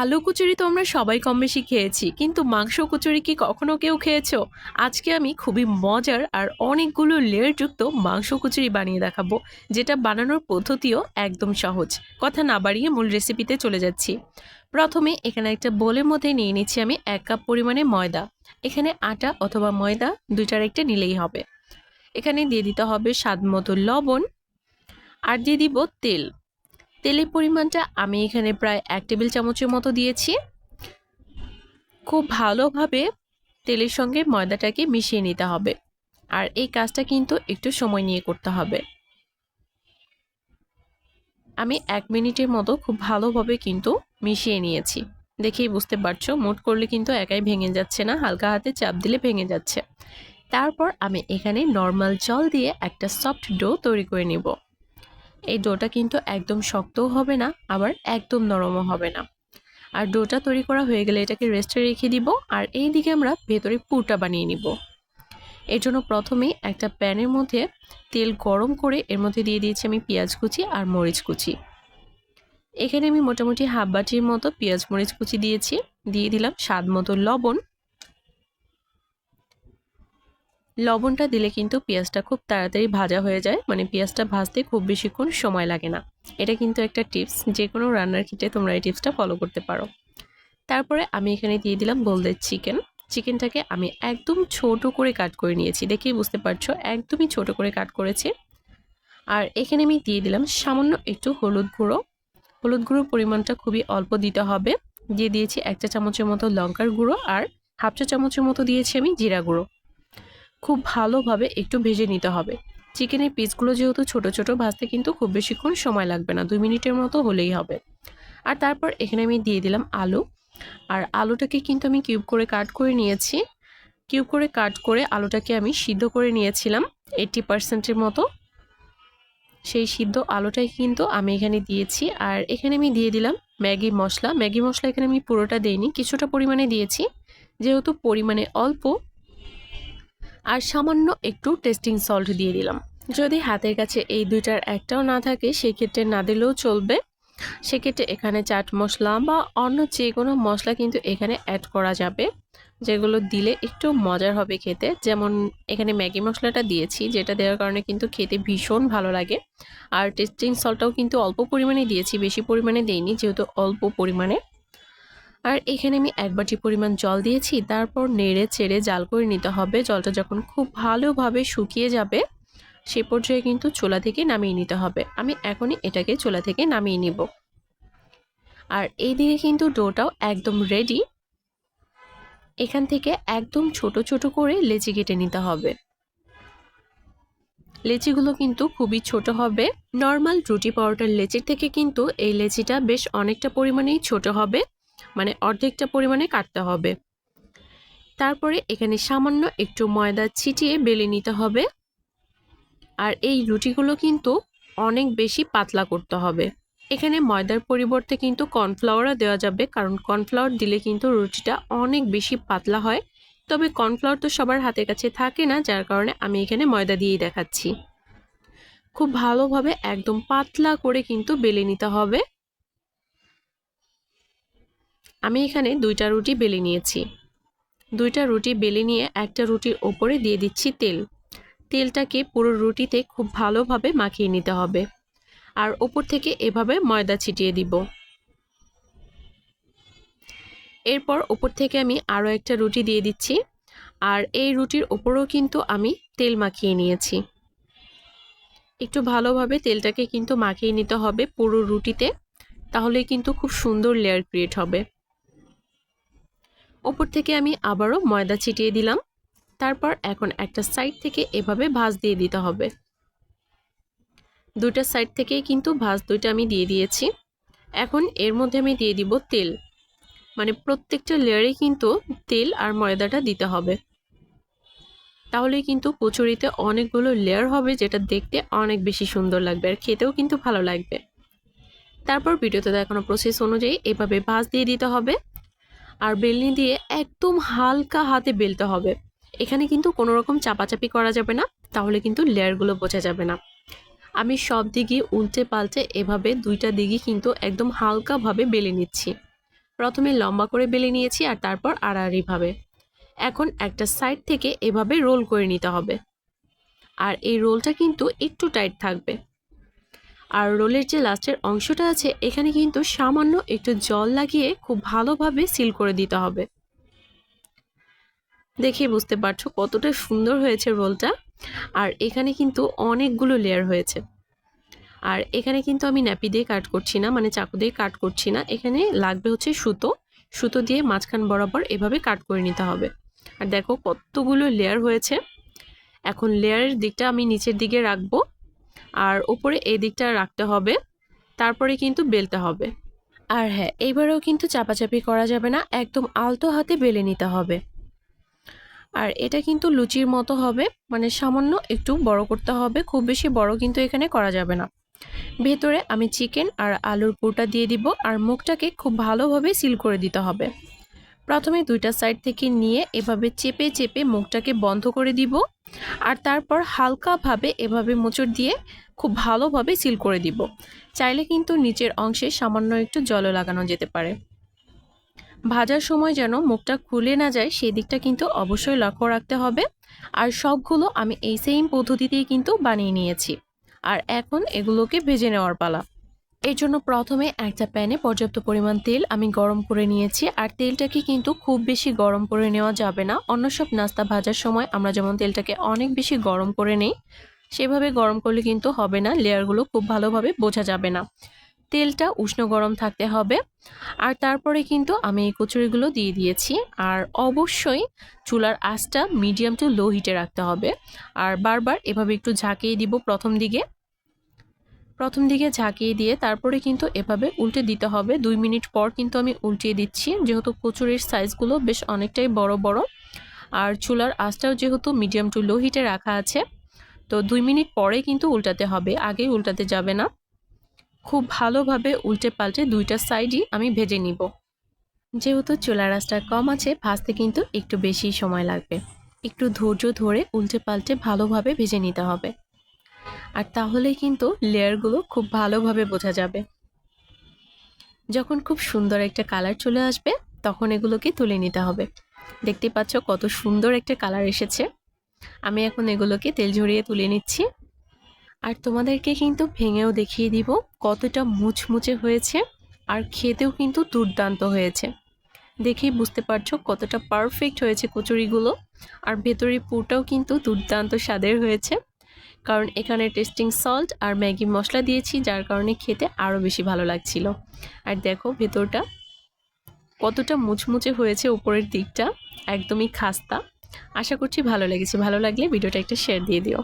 আলু কচুরি তো আমরা সবাই কম বেশি খেয়েছি, কিন্তু মাংস কচুরি কি কখনো কেউ খেয়েছো? আজকে আমি খুবই মজার আর অনেকগুলো লেয়ারযুক্ত মাংস কচুরি বানিয়ে দেখাবো, যেটা বানানোর পদ্ধতিও একদম সহজ। কথা না বাড়িয়ে মূল রেসিপিতে চলে যাচ্ছি। প্রথমে এখানে একটা বোলের মধ্যে নিয়ে নিচ্ছি আমি এক কাপ পরিমাণে ময়দা। এখানে আটা অথবা ময়দা দুইটার একটা নিলেই হবে। এখানে দিয়ে দিতে হবে স্বাদ মতো লবণ আর দিয়ে দিব তেল। তেলের পরিমাণটা আমি এখানে প্রায় এক টেবিল চামচের মতো দিয়েছি। খুব ভালোভাবে তেলের সঙ্গে ময়দাটাকে মিশিয়ে নিতে হবে। আর এই কাজটা কিন্তু একটু সময় নিয়ে করতে হবে। আমি এক মিনিটের মতো খুব ভালোভাবে কিন্তু মিশিয়ে নিয়েছি। দেখেই বুঝতে পারছ, মুট করলে কিন্তু একাই ভেঙে যাচ্ছে না, হালকা হাতে চাপ দিলে ভেঙে যাচ্ছে। তারপর আমি এখানে নর্মাল জল দিয়ে একটা সফট ডো তৈরি করে নিব। এই ডোটা কিন্তু একদম শক্তও হবে না, আবার একদম নরমও হবে না। আর ডোটা তৈরি করা হয়ে গেলে এটাকে রেস্টে রেখে দিব, আর এই দিকে আমরা ভেতরে পুরটা বানিয়ে নিব। এর জন্য প্রথমেই একটা প্যানের মধ্যে তেল গরম করে এর মধ্যে দিয়ে দিয়েছি আমি পেঁয়াজ কুচি আর মরিচ কুচি। এখানে আমি মোটামুটি হাফ বাটির মতো পেঁয়াজ মরিচ কুচি দিয়েছি, দিয়ে দিলাম স্বাদ মতো লবণ লবণটা দিলে কিন্তু পেঁয়াজটা খুব তাড়াতাড়ি ভাজা হয়ে যায়। মানে পেঁয়াজটা ভাজতে খুব বেশিক্ষণ সময় লাগে না। এটা কিন্তু একটা টিপস যে কোনো রান্নার ক্ষেত্রে তোমরা এই টিপসটা ফলো করতে পারো। তারপরে আমি এখানে দিয়ে দিলাম বোলদের চিকেন। চিকেনটাকে আমি একদম ছোট করে কাট করে নিয়েছি, দেখেই বুঝতে পারছ, একদমই ছোট করে কাট করেছি। আর এখানে আমি দিয়ে দিলাম সামান্য একটু হলুদ গুঁড়ো। হলুদ গুঁড়োর পরিমাণটা খুবই অল্প দিতে হবে। দিয়ে দিয়েছি একটা চামচের মতো লঙ্কার গুঁড়ো আর হাফ চা চামচের মতো দিয়েছি আমি জিরা গুঁড়ো। খুব ভালোভাবে একটু ভেজে নিতে হবে। চিকেনের পিসগুলো যেহেতু ছোট ছোট, ভাজতে কিন্তু খুব বেশিক্ষণ সময় লাগবে না, দুই মিনিটের মতো হলেই হবে। আর তারপর এখানে আমি দিয়ে দিলাম আলু। আর আলুটাকে কিন্তু আমি কিউব করে কাট করে নিয়েছি। কিউব করে কাট করে আলুটাকে আমি সিদ্ধ করে নিয়েছিলাম এইটটি পার্সেন্টের মতো। সেই সিদ্ধ আলুটাই কিন্তু আমি এখানে দিয়েছি। আর এখানে আমি দিয়ে দিলাম ম্যাগি মশলা। ম্যাগি মশলা এখানে আমি পুরোটা দেইনি, কিছুটা পরিমাণে দিয়েছি। যেহেতু পরিমাণে অল্প আর সামান্য একটু টেস্টিং সল্ট দিয়ে দিলাম। যদি হাতের কাছে এই দুইটার একটাও না থাকে, সেক্ষেত্রে না দিলেও চলবে। সেক্ষেত্রে এখানে চাট মশলা বা অন্য যে কোনো মশলা কিন্তু এখানে অ্যাড করা যাবে, যেগুলো দিলে একটু মজার হবে খেতে। যেমন এখানে ম্যাগি মশলাটা দিয়েছি, যেটা দেওয়ার কারণে কিন্তু খেতে ভীষণ ভালো লাগে। আর টেস্টিং সল্টটাও কিন্তু অল্প পরিমাণে দিয়েছি, বেশি পরিমাণে দেইনি, যেহেতু অল্প পরিমাণে। আর এখানে আমি এক বাটি পরিমাণ জল দিয়েছি, তারপর নেড়ে চেড়ে জাল করে নিতে হবে। জলটা যখন খুব ভালোভাবে শুকিয়ে যাবে, সে পর্যায়ে কিন্তু চোলা থেকে নামিয়ে নিতে হবে। আমি এখনই এটাকে চোলা থেকে নামিয়ে নিব। আর এই দিকে কিন্তু ডোটাও একদম রেডি এখান থেকে একদম ছোট ছোট করে লেচি কেটে নিতে হবে। লেচিগুলো কিন্তু খুবই ছোট হবে। নর্মাল রুটি পাউডার লেচির থেকে কিন্তু এই লেচিটা বেশ অনেকটা পরিমাণেই ছোট হবে। মানে অর্ধেকটা পরিমাণে কাটতে হবে। তারপরে এখানে সামান্য একটু ময়দা ছিটিয়ে বেলে নিতে হবে। আর এই রুটিগুলো কিন্তু অনেক বেশি পাতলা করতে হবে। এখানে ময়দার পরিবর্তে কিন্তু কর্নফ্লাওয়ারও দেওয়া যাবে, কারণ কর্নফ্লাওয়ার দিলে কিন্তু রুটিটা অনেক বেশি পাতলা হয়। তবে কর্নফ্লাওয়ার তো সবার হাতের কাছে থাকে না, যার কারণে আমি এখানে ময়দা দিয়েই দেখাচ্ছি। খুব ভালোভাবে একদম পাতলা করে কিন্তু বেলে নিতে হবে। আমি এখানে দুইটা রুটি বেলে নিয়েছি। দুইটা রুটি বেলে নিয়ে একটা রুটির ওপরে দিয়ে দিচ্ছি তেল। তেলটাকে পুরো রুটিতে খুব ভালোভাবে মাখিয়ে নিতে হবে। আর ওপর থেকে এভাবে ময়দা ছিটিয়ে দিব। এরপর ওপর থেকে আমি আরও একটা রুটি দিয়ে দিচ্ছি। আর এই রুটির ওপরেও কিন্তু আমি তেল মাখিয়ে নিয়েছি। একটু ভালোভাবে তেলটাকে কিন্তু মাখিয়ে নিতে হবে পুরো রুটিতে। তাহলে কিন্তু খুব সুন্দর লেয়ার ক্রিয়েট হবে। ওপর থেকে আমি আবারও ময়দা ছিটিয়ে দিলাম। তারপর এখন একটা সাইড থেকে এভাবে ভাঁজ দিয়ে দিতে হবে। দুইটা সাইড থেকেই কিন্তু ভাঁজ দুইটা আমি দিয়ে দিয়েছি। এখন এর মধ্যে আমি দিয়ে দিব তেল। মানে প্রত্যেকটা লেয়ারে কিন্তু তেল আর ময়দাটা দিতে হবে। তাহলে কিন্তু কচুরিতে অনেকগুলো লেয়ার হবে যেটা দেখতে অনেক বেশি সুন্দর লাগবে আর খেতেও কিন্তু ভালো লাগবে। তারপর ভিডিওতে দেখানো প্রসেস অনুযায়ী এভাবে ভাঁজ দিয়ে দিতে হবে। আর বেলনি দিয়ে একদম হালকা হাতে বেলতে হবে। এখানে কিন্তু কোনো রকম চাপাচাপি করা যাবে না, তাহলে কিন্তু লেয়ারগুলো বোঝা যাবে না। আমি সব দিকে উল্টে পাল্টে এভাবে দুইটা দিকই কিন্তু একদম হালকাভাবে বেলে নিচ্ছি। প্রথমে লম্বা করে বেলে নিয়েছি আর তারপর আড়াআড়িভাবে। এখন একটা সাইড থেকে এভাবে রোল করে নিতে হবে। আর এই রোলটা কিন্তু একটু টাইট থাকবে। আর রোলের যে লাস্টের অংশটা আছে, এখানে কিন্তু সামান্য একটু জল লাগিয়ে খুব ভালোভাবে সিল করে দিতে হবে। দেখে বুঝতে পারছ কতটা সুন্দর হয়েছে রোলটা। আর এখানে কিন্তু অনেকগুলো লেয়ার হয়েছে। আর এখানে কিন্তু আমি ন্যাপি দিয়ে কাট করছি না মানে চাকু দিয়ে কাট করছি না। এখানে লাগবে হচ্ছে সুতো। সুতো দিয়ে মাঝখান বরাবর এভাবে কাট করে নিতে হবে। আর দেখো কতগুলো লেয়ার হয়েছে। এখন লেয়ারের দিকটা আমি নিচের দিকে রাখব। আর ওপরে এই দিকটা রাখতে হবে, তারপরে কিন্তু বেলতে হবে। আর হ্যাঁ এইবারেও কিন্তু চাপাচাপি করা যাবে না, একদম আলতো হাতে বেলে নিতে হবে। আর এটা কিন্তু লুচির মতো হবে মানে সামান্য একটু বড় করতে হবে, খুব বেশি বড় কিন্তু এখানে করা যাবে না। ভেতরে আমি চিকেন আর আলুর পুরটা দিয়ে দিব, আর মুখটাকে খুব ভালোভাবে সিল করে দিতে হবে। প্রথমে দুইটা সাইড থেকে নিয়ে এভাবে চেপে চেপে মুখটাকে বন্ধ করে দিব আর তারপর হালকাভাবে এভাবে মোচড় দিয়ে খুব ভালোভাবে সিল করে দিব। চাইলে কিন্তু নিচের অংশে সামান্য একটু জলও লাগানো যেতে পারে। ভাজার সময় যেন মুখটা খুলে না যায়, সেই দিকটা কিন্তু অবশ্যই লক্ষ্য রাখতে হবে। আর সবগুলো আমি এই সেম পদ্ধতিতেই কিন্তু বানিয়ে নিয়েছি। আর এখন এগুলোকে ভেজে নেওয়ার পালা। এর জন্য প্রথমে একটা প্যানে পর্যাপ্ত পরিমাণ তেল আমি গরম করে নিয়েছি, আর তেলটাকে কিন্তু খুব বেশি গরম করে নেওয়া যাবে না। অন্য সব নাস্তা ভাজার সময় আমরা যেমন তেলটাকে অনেক বেশি গরম করে নেই, সেভাবে গরম করলে কিন্তু হবে না, লেয়ারগুলো খুব ভালোভাবে বোঝা যাবে না। তেলটা উষ্ণ গরম থাকতে হবে, আর তারপরে কিন্তু আমি এই কচুরিগুলো দিয়ে দিয়েছি, আর অবশ্যই চুলার আঁচটা মিডিয়াম টু লো হিটে রাখতে হবে, আর বারবার এভাবে একটু ঝাঁকিয়ে দিব প্রথম দিকে। প্রথম দিকে ঝাঁকিয়ে দিয়ে তারপরে কিন্তু এভাবে উল্টে দিতে হবে। দুই মিনিট পর কিন্তু আমি উল্টিয়ে দিচ্ছি, যেহেতু কচুরির সাইজগুলো বেশ অনেকটাই বড় বড়। আর চুলার আঁচটাও যেহেতু মিডিয়াম টু লো হিটে রাখা আছে, তো দুই মিনিট পরে কিন্তু উল্টাতে হবে, আগেই উল্টাতে যাবে না। খুব ভালোভাবে উল্টে পাল্টে দুইটা সাইডই আমি ভেজে নিব। যেহেতু চুলার আঁচটা কম আছে, ভাজতে কিন্তু একটু বেশি সময় লাগবে। একটু ধৈর্য ধরে উল্টে পাল্টে ভালোভাবে ভেজে নিতে হবে। আর তাহলে কিন্তু লেয়ারগুলো খুব ভালোভাবে বোঝা যাবে। যখন খুব সুন্দর একটা কালার চলে আসবে, তখন এগুলোকে তুলে নিতে হবে। দেখতে পাচ্ছ কত সুন্দর একটা কালার এসেছে। আমি এখন এগুলোকে তেল ঝরিয়ে তুলে নিচ্ছি। আর তোমাদেরকে কিন্তু ভেঙেও দেখিয়ে দিব কতটা মুচমুচে হয়েছে আর খেতেও কিন্তু দুর্দান্ত হয়েছে। দেখেই বুঝতে পারছ কতটা পারফেক্ট হয়েছে কচুরিগুলো। আর ভেতরের পুরটাও কিন্তু দুর্দান্ত স্বাদের হয়েছে। কারণ এখানে টেস্টিং সল্ট আর ম্যাগি মশলা দিয়েছি, যার কারণে খেতে আরও বেশি ভালো লাগছিল। আর দেখো ভেতরটা কতটা মুচমুচে হয়েছে, উপরের দিকটা একদমই খাস্তা। আশা করছি ভালো লেগেছে। ভালো লাগলে ভিডিওটা একটা শেয়ার দিয়ে দিও।